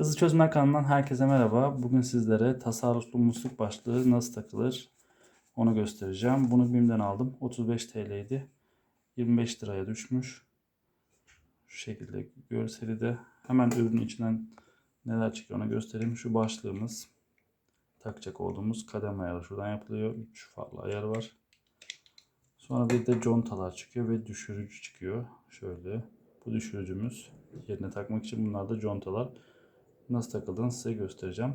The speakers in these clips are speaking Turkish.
Hızlı Çözümler kanalından herkese merhaba. Bugün sizlere tasarruflu musluk başlığı nasıl takılır onu göstereceğim. Bunu BİM'den aldım. 35 TL'ydi. 25 liraya düşmüş. Şu şekilde görseli de hemen ürünün içinden neler çıkıyor onu göstereyim. Şu başlığımız takacak olduğumuz kadem ayarı şuradan yapılıyor. 3 farklı ayar var. Sonra bir de contalar çıkıyor ve düşürücü çıkıyor. Şöyle bu düşürücümüz yerine takmak için bunlar da contalar. Nasıl takıldığını size göstereceğim.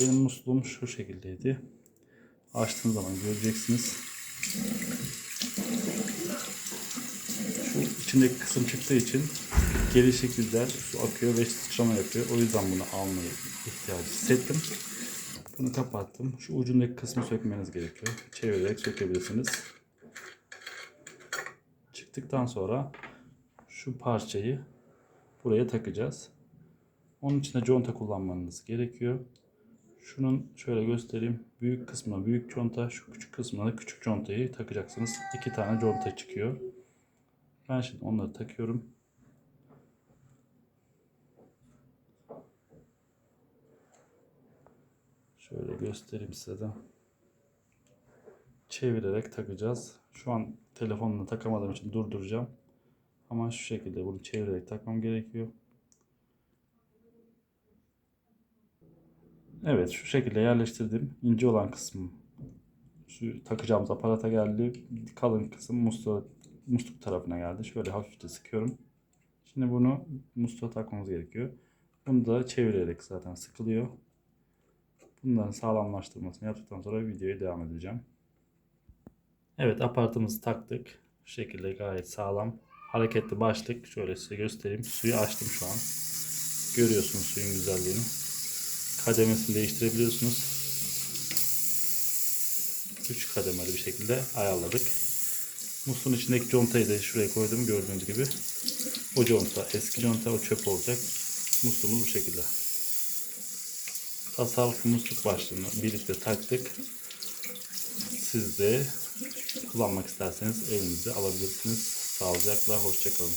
Benim musluğum şu şekildeydi. Açtığım zaman göreceksiniz. Şu içindeki kısım çıktığı için geri şekilde su akıyor ve sıçrama yapıyor. O yüzden bunu almayı ihtiyacı hissettim. Bunu kapattım. Şu ucundaki kısmı sökmeniz gerekiyor. Çevirerek sökebilirsiniz. Çıktıktan sonra şu parçayı buraya takacağız. Onun için de conta kullanmanız gerekiyor. Şunun şöyle göstereyim. Büyük kısmına büyük conta, şu küçük kısmına da küçük contayı takacaksınız. İki tane conta çıkıyor. Ben şimdi onları takıyorum. Şöyle göstereyim size de. Çevirerek takacağız. Şu an telefonla takamadığım için durduracağım. Ama şu şekilde bunu çevirerek takmam gerekiyor. Evet şu şekilde yerleştirdim. İnce olan kısmı şu takacağımız aparata geldi. Kalın kısım musluk, musluk tarafına geldi. Şöyle hafifçe sıkıyorum. Şimdi bunu musluğa takmamız gerekiyor. Bunu da çevirerek zaten sıkılıyor. Bunların sağlamlaştırmasını yaptıktan sonra videoya devam edeceğim. Evet aparatımızı taktık. Şu şekilde gayet sağlam. Hareketli başlık. Şöyle size göstereyim. Suyu açtım şu an. Görüyorsunuz suyun güzelliğini kademesini değiştirebiliyorsunuz. 3 kademeli bir şekilde ayarladık. Musluğun içindeki contayı da şuraya koydum gördüğünüz gibi. O conta eski conta o çöp olacak. Musluğumuz bu şekilde. Tasarruflu musluk başlığını birlikte taktık. Siz de kullanmak isterseniz evinizde alabilirsiniz. Sağlıcakla hoşçakalın.